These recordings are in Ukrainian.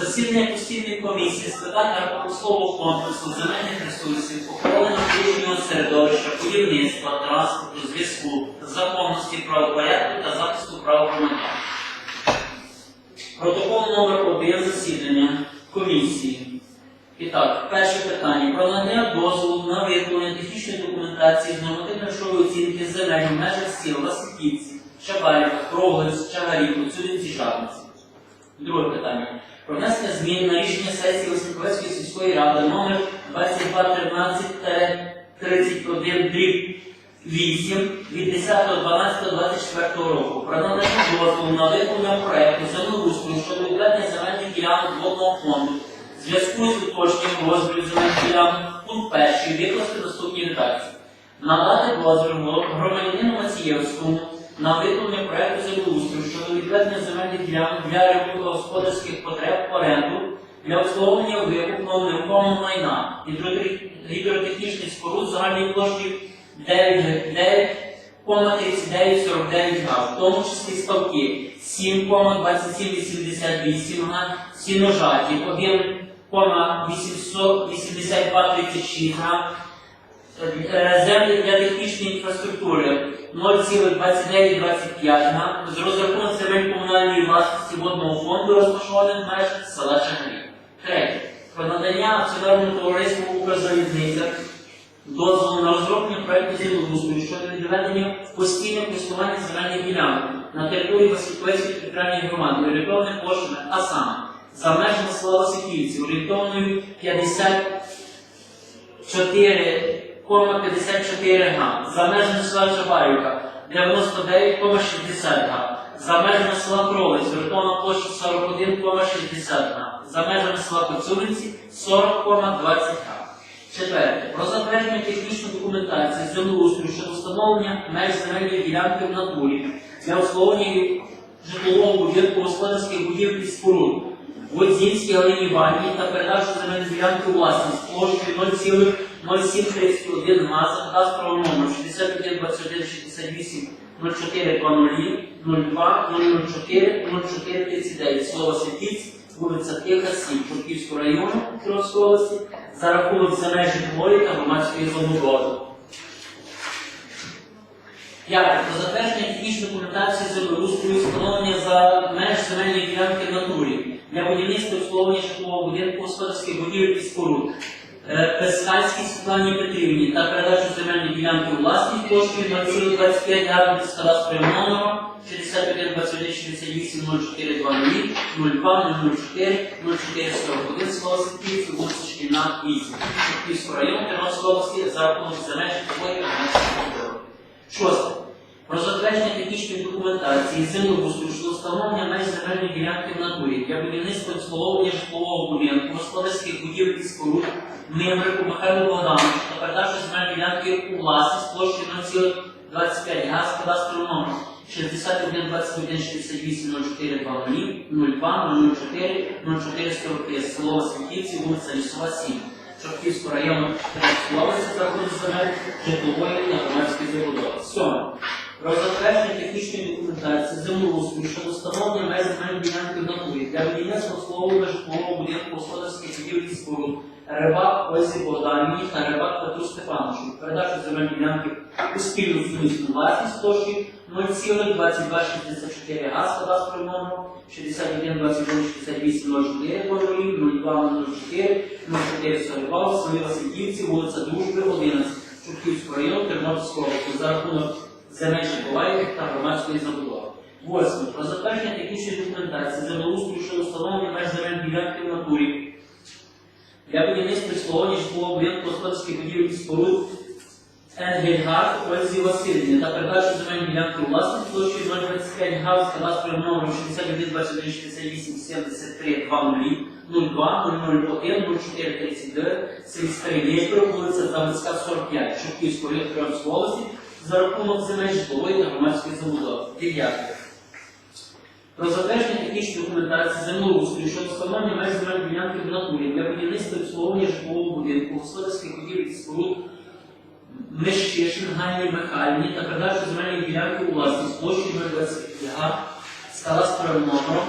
Засідання постійної комісії з питань агропромислового комплексу, земельних ресурсів, охорони навколишнього середовища, будівництва, транспорту, зв'язку, законності правопорядку та захисту прав громадян. Протокол номер 1 засідання комісії. І так, перше питання. Про надання дозволу на виявлення технічної документації з нормативно-грошової оцінки земель в межах сіл Васильківці, Чабарівка, Круглець, Чагарівку, Цюдинці, Жабниці. Друге питання. Про внесення змін на рішення сесії Васильковецької сільської ради номер 2213-31 дріб 8 від 10.12.24 року про надання дозволу на виконання проекту землеустрою щодо відведення земельних ділянок водного фонду в зв'язку з уточненням розмірів земельних ділянок пункт перший викласти наступні редакції. Надати дозвіл громадянину Мацієвському на виконання проекту землеустрою щодо відведення земельних ділянок для господарських потреб в оренду для обслуговування викупного нерухомого майна гідротехнічних споруд загальної площі 9,3949 га, в тому числі ставки 7,2788 га, сіножаті 1,88236 га, Е, землі для технічної інфраструктури 0,2925 га, з розрахунок земель комунальної власності водного фонду розташованих в межах села Чагарі. Третє. Про надання акціонерному товариству Укрзалізниця дозволу на розроблення проекту землеустрою щодо відведення в постійне користування земельних ділянок на території Васильківської територіальної громади орієнтовними площами, а саме за межами села Васильківці орієнтовною 4,54 га, за межами села Чабарівка 99,60 га, за межами села Кролець, вертовна площа 41,60 га, за межами села Коцюриці 40,20 га. Четверте. Про затвердження технічної документації з землеустрою щодо встановлення меж земельної ділянки в натурі для обслуговування житлового будинку господарських будівлі споруд в Одзінській Галині Іванівні та передачу земельної ділянки власність площею 0,5 0731 МАЗ, кастрового номер 6121 68 04 02 004 04 39, слово Святіць, вулиця Тиха, 7, Чурківського району Кіровської області, за рахунок земель житлової та громадської забудови. П'яте. Про затвердження технічної документації землеустрою встановлення за меж земельної ділянки в натурі для будівництва обслуговування житлового будинку господарських будівель і споруд. Е, Пескальській Світлані Петрівні та передачу земельної ділянки у власність площею 0,25 га з кадастровим номером 61 21 68 04 00 02 004 04 41 слова Сибірської вулиця Шкільна 8 Шевківського району Тернопільської області за рахунок земель житлової. Шосте. Про затвердження технічної документації землеустрою щодо встановлення меж земельної ділянки в натурі для будівництва обслуговування житлового будинку, господарських будівель і споруд, Мимрику Михайлу Богдановичу та передачу земельної ділянки у власність площею 0,25 га з кадастровим номером 61 21 68 04 00 02 04 04 43 село Світівці, вулиця Лісова 7. Чортківського району Тернопільської області за рахунок земель житлової та громадської забудови. Сьоме. Про затвердження технічної документації землеустрою щодо встановлення меж земельної ділянки в натурі для будівництва обслуговування житлового будинку господарських будівель і споруд Рибак Ользі Богданівні та Рибак Петру Степановичу. Передачу земельної ділянки у спільну сумісну власність площі 0,2264 га з кадастровим номером 61 21 68 04 02 04 04 42 в селі Васильківці, вулиця Дружби, 11, Чурківського району, Тернопільської області за рахунок земель житлової та громадської забудови. Восьме. Про затвердження технічної документації землеустрою щодо встановлення меж земель ділянки в натурі для будівництва обслуговування житлового будинку господарських будівель і споруд Енгельгард Ользі Васильівні та передачу земельної ділянки у власність площею 025 га з кадастровим номером 61 21 68 73 20 02 001 04 39 селі Старий Вєтро, вулиця Заводська, 45, Чортківської району Тернопільської області за рахунок земель житлової та громадської забудови. Дев'яте. Про затвердження технічної документації землеустрою щодо встановлення меж земельної ділянки в натурі для будівництва і обслуговування житлового будинку, господарських будівель і споруд Мещишин Ганні Михайлівні та передачу земельної ділянки у власність площі 025 га з кадастровим номером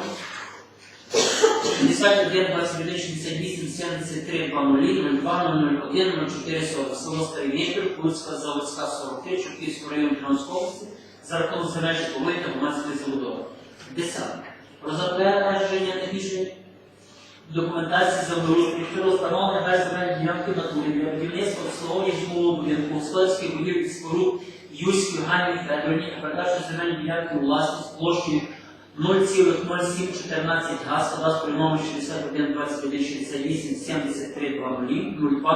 61, 21, 68, 73, 20, 02, 01, 04, 40. Село Старий Вітер, Курська, Заводська, 43, Чортківського району Тернопільської області за рахунок земель житлової та громадської забудови. Десяте. Про затвердження технічної документації землеустрою щодо встановлення меж земельної ділянки в натурі для будівництва обслуговування житлового будинку, господарських будівель і споруд Юської Ганні Федорівні та передачу земельної ділянки у власність площею 0,0714 га, кадастровий номер 61 21 68 73 00 02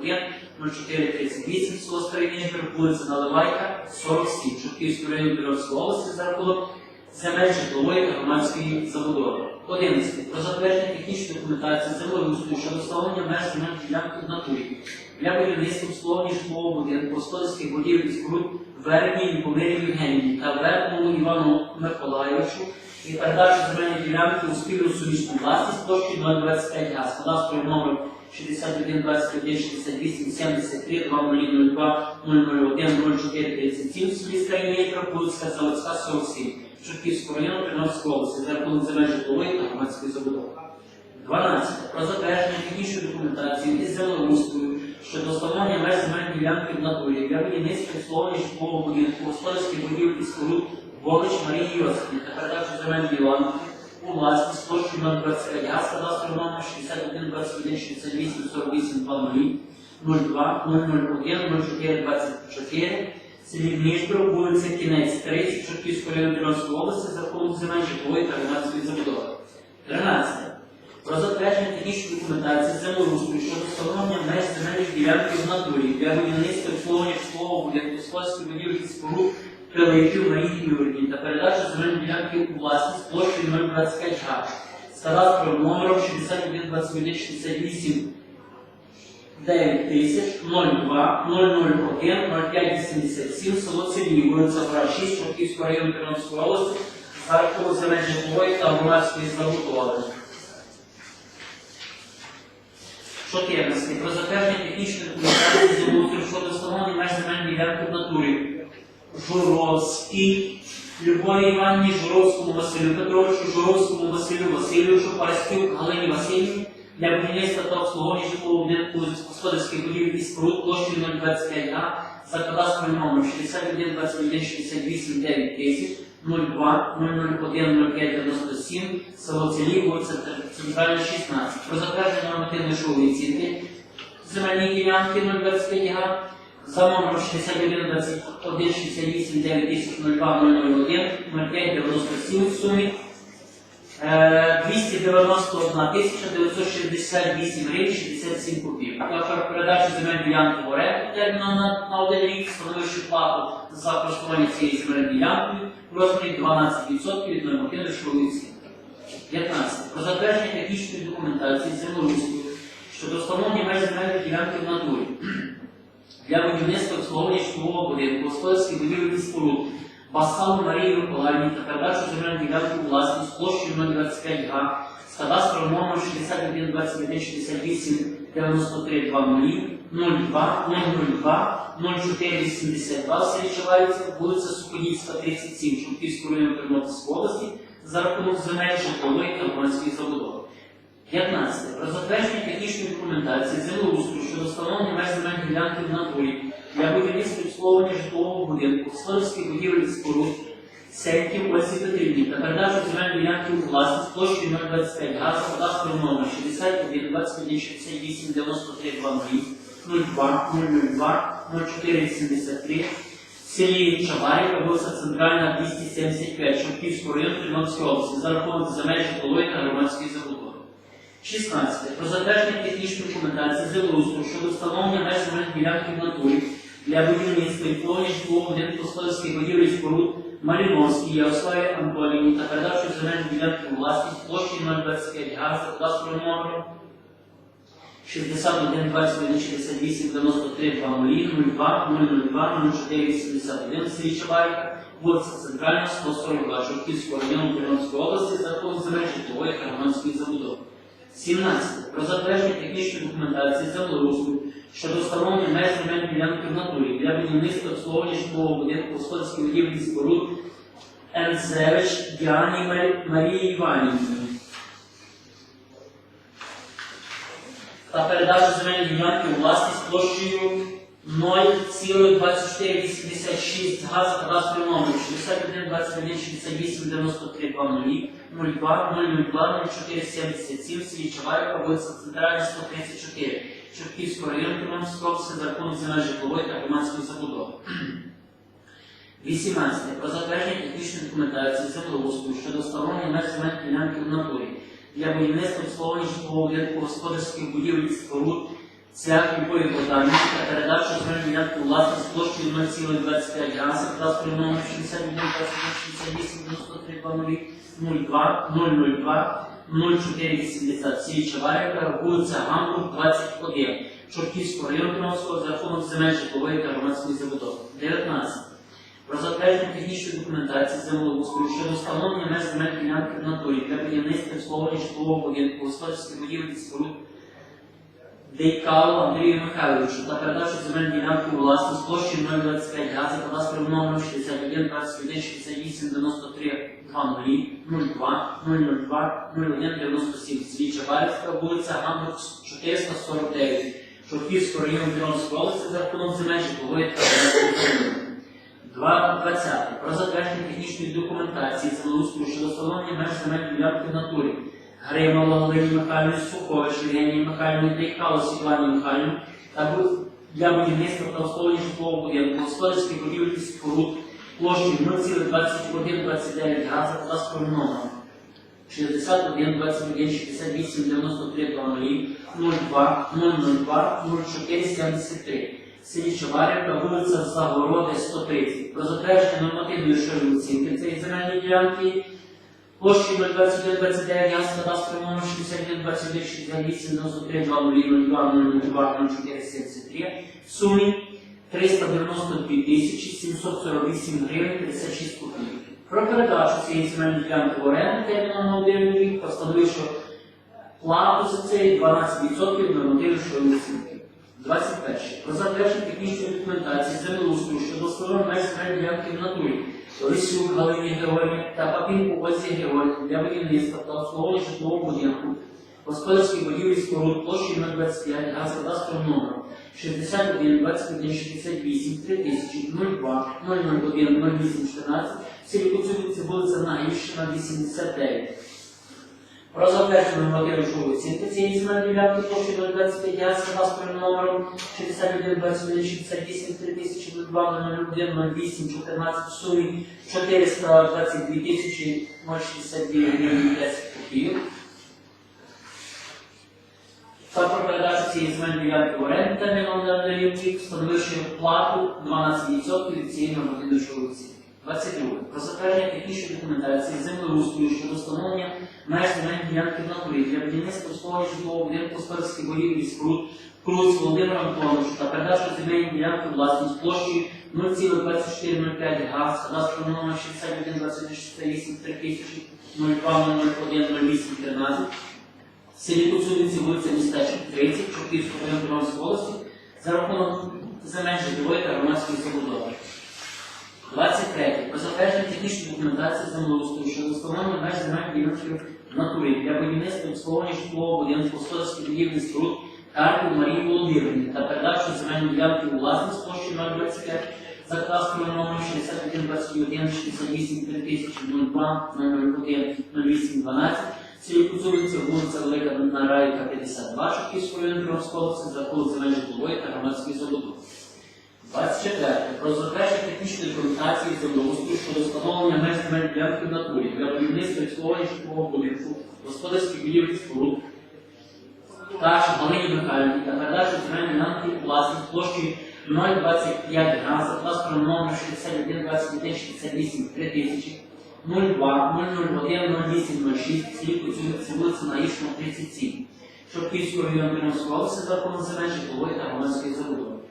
01 04 38 село Старий Вінчер, вулиця Наливайка, 47, Чортківської району Білорусської області за рахунок земель житлової та громадської забудови. 11. Про затвердження технічної документації землеустрою щодо встановлення меж земельної ділянки в натурі для будівництва обслуговування житлового будинку, господарських будівель споруд Верній Любомирі Євгенії та Верному Івану Миколайовичу і передачу земельної ділянки у спільну сумісну власність площі 025 га з кадастровим номером 61 21 68 73 2002 001 04 37 в селі Старий Пулицька Заводська 47 Чортківського району Тернопільської області за рахунок земель житлової та громадської забудови. 12. Про затвердження технічної документації із землеустрою щодо встановлення меж земельної ділянки в натурі для будівництва і обслуговування будинку, господарських будівель і споруд Богич Марії Йосипівни. Та передачу земельної ділянки у власність площею 025 га з кадастровим номер 61 21 68 48 20 02 001 04 24 селі Міжбро, вулиця Кінець 30 Чортківської району Тернопільської області за рахунок земель житлової та громадської забудови. 13. Про затвердження технічної документації землеустрою щодо встановлення меж земельних ділянки в натурі для будівництва обслуговування житлового господарської будівлі споруд Пилипів Марії Юрівні та передачу земельної ділянки у власність площею 025 га з кадастровим номером 61 21 68 9 тисяч 02 001 0587 село Циві, вулиця Гора 6, Чортківського району Тернопільської області, за рахунок та громадської забудови. 14. Про затвердження технічної документації землеустрою щодо встановлення меж земельної ділянки натурі. Журовській Любові Іванівні, Журовському Василю Петровичу, Журовському Василю Васильовичу, Парастюк Галині Васильівні для будівництва та обслуговування житлового будинку господарських будівель і споруд площею 025 га за кадастровим номером 61 21 68 9 тисяч 02 001 05 97 село вулиця Центральна 16. Про затвердження нормативної шової оцінки земельні ділянки 025 га. За номером 61 21 68 9 тисяч 02 001 05 97 в сумі 291 тисяча 968 гривень 67 копійок. Також передачу земель ділянки в оренду терміном на, на один рік, встановивши плату за користування цією земельною ділянкою в розмірі 12% від нормативної школи оцінки. 15. Про затвердження технічної документації землеустрою щодо встановлення меж земельної ділянки в натурі для будівництва обслуговування житлового будинку, господарських будівель і споруд, Басалу Марії Миколаївні та передачу земельної ділянки у власність площею 025 га з кадастровим номером 61 21 68 93 20 02 002 04 82 в селі Чалаївця, вулиця Суконівська, 37, Шумківського району Тернопільської області за рахунок земель житлової та громадської забудови. 15. Про затвердження технічної документації землеустрою щодо встановлення меж земельної ділянки в натурі для будівництва обслуговування житлового будинку, господарських будівель споруд, Ольсі Петрівні та передачу земельної ділянки у власність площею 025 га за кадастровим номер 61 21 68 93 20 02 002 04 73 в селі Чабарівка, вулиця Центральна 275, Чортківського району Тернопільської області за рахунок земель житлової та громадської забудови. 16. Про затвердження технічної документації землеустрою щодо встановлення меж земельних ділянки в натурі для будівництва і житлового будинку господарських будівель споруд Маліновській Ярославі Анатоліївні та передачу земельної ділянки у власність площі 025 га за номером 61 21 68 93 20 02 002 04 81 в селі Чабарівка, вулиця Центральна 142 Чортківського району Тернопільської області за рахунок земель житлової забудови. 17. Про затвердження технічної документації землеустрою щодо встановлення меж земельної ділянки в натурі для будівництва обслуговування житлового будинку господарських будівлі споруд Енцевич Діані Марі- Марії Іванівні. та передачу земельної ділянки у власність площею 0,2486 газ кадастровий номер 61 21 68 93 20 02 002 04 77 вулиця Центральна 134 Чортківського району області за рахунок земель житлової та громадської забудови. 18. Про затвердження технічної документації землеустрою щодо встановлення меж земельної ділянки в натурі для будівництва обслуговування житлового будинку господарських будівель споруд цях любої подання та передачу земельної ділянки власність площею 0,25 га за кадастровим номер 61 21 68 93 02 002 0480 Сілі Чаварівка, вулиця Гамбург, 21, Чортківського району Тернопільського за рахунок земель житлової та громадської забудови. 19. Про затвердження технічної документації землеустрою щодо встановлення меж земель ділянки в натурі для будівництва обслуговування житлового будинку, господарських будівель і споруд Дейкалу Андрію Михайловичу та передачу земельної ділянки у власність площею 025 га за кадастровим номером 61 21 68 93 20 02 002 01 97 Селі Чабарівська, вулиця Гамбург 449 Шовківського району Тернопільської області за рахунок земель житлової та громадської 2.20. Про затвердження технічної документації землеустрою щодо встановлення меж земельної ділянки в натурі. Гримало Галині Михайлівні, Сухович Євгенії Михайлівні, Дейкало Світлані Михайлівні та для будівництва та обслуговування житлового будинку, господарських будівель і споруд площею 0,2129 га за кадастровим номером 61 21 68 93 20 02 002 04 73 селі Чаварівка, вулиця Загороди, 130. Про затвердження нормативної широти оцінки цієї земельної ділянки площі 021 29 газ кадастровий номер 61 21 68 93 20 02 04 73 в сумі 392 тисячі 748 гривень 56 копійок. Про передачу цієї земельної ділянки в оренду терміном на один рік постановив, що плату за це 12% нормативної широти оцінки. 21. Про затвердження технічної документації землеустрою щодо встановлення меж ділянки в натурі. Лисюк Галині Георгії та Папінку Ользі Георгії для будівництва та обслуговування житлового будинку, господарських будівлі споруд площі 025 газ кадастровим номером 61 21 68 3000 02 001 08 14 в Куцюбиці, вулиця Нагівщина, 89. Про затвердження нормативної оцінки цієї земельної ділянки площі 025 га з кадастровим номером 61 21 68 3002 01 08 14 в сумі 422 тисячі 062 гривень 10 копійок. Та про передачу цієї земельної ділянки в оренду терміном встановивши плату 12% від цієї нормативної оцінки. 22. Про затвердження технічної документації землеустрою щодо встановлення меж земельної ділянки в натурі для будівництва обслуговування житлового будинку господарських будівель і споруд Круц Володимира Антоновича та передачу земельної ділянки власність площею 0,2405 га з кадастровим номер 61 21 68 3000 02 01 08 13 в селі Куцулиці, вулиця Містечок 30, Чортківського району Тернопільської області за рахунок земель житлової та громадської забудови. 23. Про затвердження технічної документації землеустрою щодо встановлення меж земельних ділянків в натурі для будівництва обслуговування житлового будинку, господарських будівлі споруд Харків Марії Володимирівні та передачу земельної ділянки у власність площі 025 за кадастровим номером 61 21 68 3000 02 01 08 12 Цієї Куцулиці, вулиця Велика Нараївка, 52, Чортківського району за рахунок земель житлової та громадської забудови. 24. Про затвердження технічної документації землеустрою щодо встановлення меж земельної ділянки в натурі для будівництва обслуговування житлового будинку, господарських будівель споруд Каш Галині Михайлівні та передачу земельної ділянки власність площею 025 га за кадастровим номером 61 21 68 3000 02 001 08 06 селі Куцюбиці, вулиця Наїшна, 37. Шовківського району Тернопільської області за земель житлової та громадської забудови.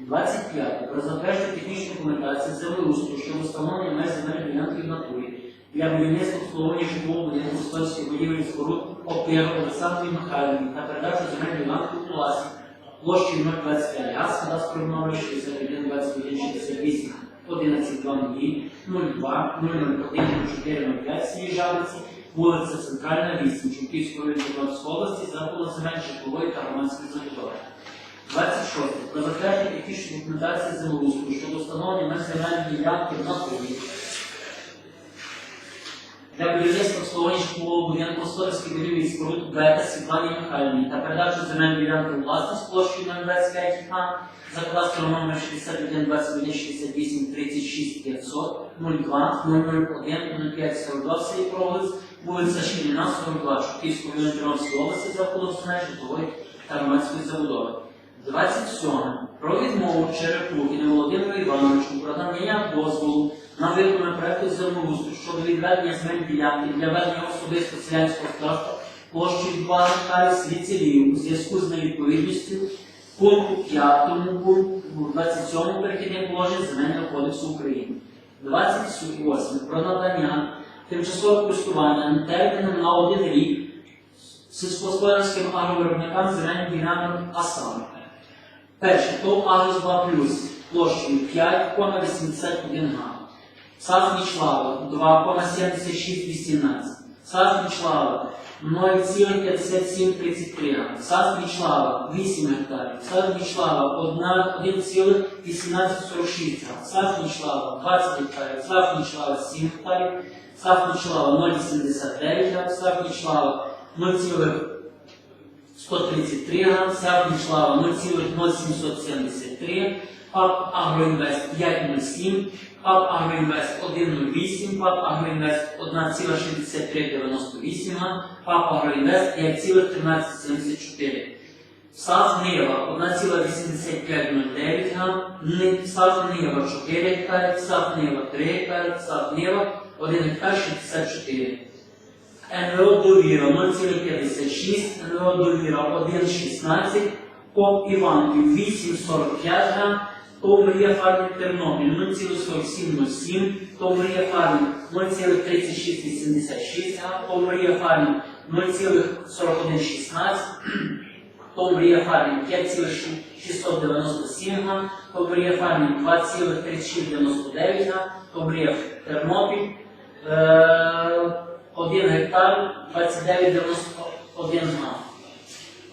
25. Про затвердження технічної документації землеустрою щодо встановлення меж земельної ділянки в натурі для будівництва обслуговування житлового будинку господарських будівель споруд Опіру Олександрі Михайлівні та передачу земельної ділянки у власність площею 025 газ, кадастровий номер 61 21 68 11 2 02 001 04 05 селі Жабиці, вулиця Центральна, 8, Чумківської району області, за земель житлової та громадської забудови. 26. Про затвердження технічної документації землеустрою щодо встановлення земельної ділянки на полі. Для будівництва обслуговування житлового будинку господарських будівлі і споруд Бета Світлані Михайлівні та передачу земельної ділянки у власність площею 025 га за кадастром номер 61 21 68 36 500 02 001 05 42 в селі Проволиць, вулиця Шкільна, 42, Шуківської району Тернопільської області за входом житлової та громадської забудови. 27. Про відмову Черепухіну Володимиру Івановичу про надання дозволу на виконання проекту землеустрою щодо відведення земель ділянки для ведення особисто селянського господарства площею 2 гектари свіцелів у зв'язку з невідповідністю пункту 5 пункту 27 перехідних положень Земельного кодексу України. 28. Про надання тимчасового користування терміном на один рік сільськогосподарським агровиробникам земельних ділянок а. Перше, ТОВ Агрос 2 плюс площею 5,81 га. САЗ Мічлава 2,7618. САЗ Мічлава 0,5733 га. САЗ Мічлава 8 гектарів. САЗ Мічлава 1,1846 га. САЗ Мічлава 20 гектарів. САЗ Мічлава 7 гектарів. САЗ Мічлава 0,79 га. САЗ Мічлава 0,133 га, САП Мічлава 0,0773, ПАП Агроінвест 507, ПАП Агроінвест 108, ПАП Агроінвест 1,6398 га, ПАП Агроінвест 5,1374. САЗ Нива 1,8509 га, САЗ Нива 4 гектари, САЗ Нива 3 гектари, САЗ Нива 1 гектар 64. НВО довіра 0,56, НВО довіра 1,16, ПОП Іванків 8,45 грам, ТОВ Мрія Фармінг Тернопіль 0,4707, ТОВ Мрія Фармінг 0,3686 грам, ТОВ Мрія Фармінг 0,4116, ТОВ Фармінг 5,697 грам, ТОВ Мрія Фармінг 2,3699 грам, Тернопіль 1 гектар 29,91 га.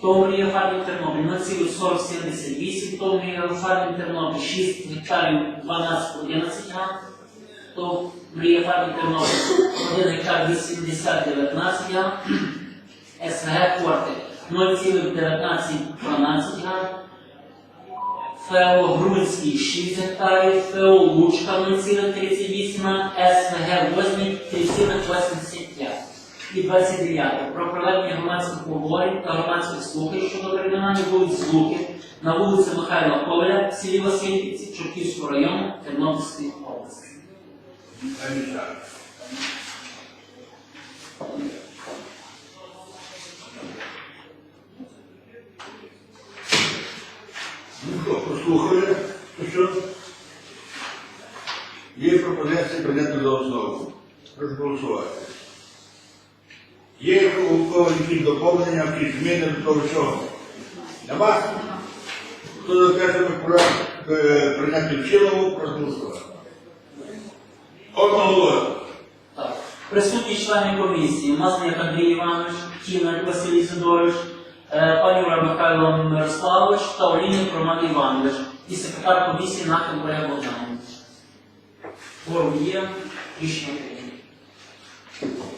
Томрія фармі Тернопіль 0,4078, Томрія фармі Тернопіль 6 гектарів 12,11 га. Томрія фармі Тернопіль 1 гектар 80,19 га. СВГ Корти 0,1912 га. ФЕО Грунський 6 гектарів, ФЕО Лучка 0,38 га, СВГ Возні 3,85 і 29. Про проведення громадських обговорень та громадських слухань щодо перейменування вулиць Луки на вулиці Михайла Коваля в селі Васильівці Чортківського району Тернопільської області. Ну що, послухали, то що? Є пропозиція прийняти за основу. Прошу голосувати. Є у кого якісь доповнення, якісь зміни до того чого? Нема? Хто за те, щоб е, прийняти в цілому, прошу голосувати. Одноголосно. Так. Присутні члени комісії Масляк Андрій Іванович, Кінер Василій Сидорович, е, Панюра Михайло Мирославович та Олійник Роман Іванович і секретар комісії Нахил Олег Богданович. Форум є, рішення прийнято.